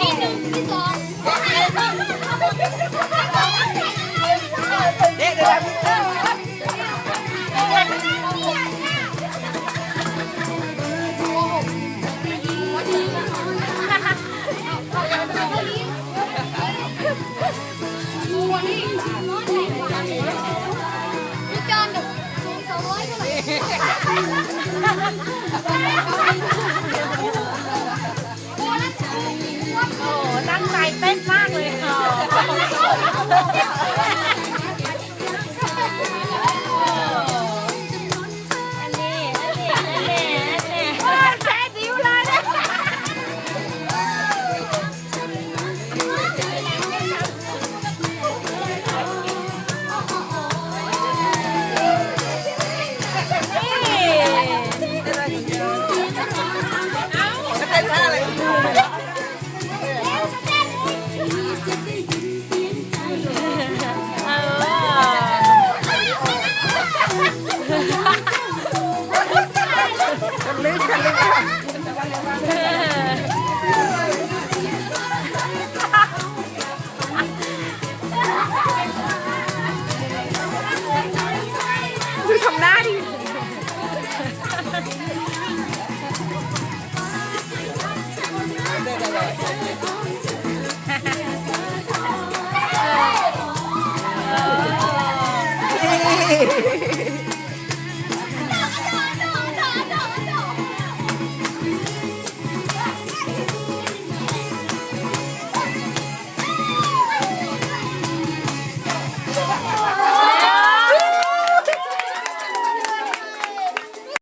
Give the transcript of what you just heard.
ที่หนึ่งที่สองเด็กเดี๋ยวพี่จอนกับสองร้อยเท่าไหร่ โอ้ตั้งใจเต้นมากเลยค่ะ กันลึกกันลึกดูทำหน้าดินี่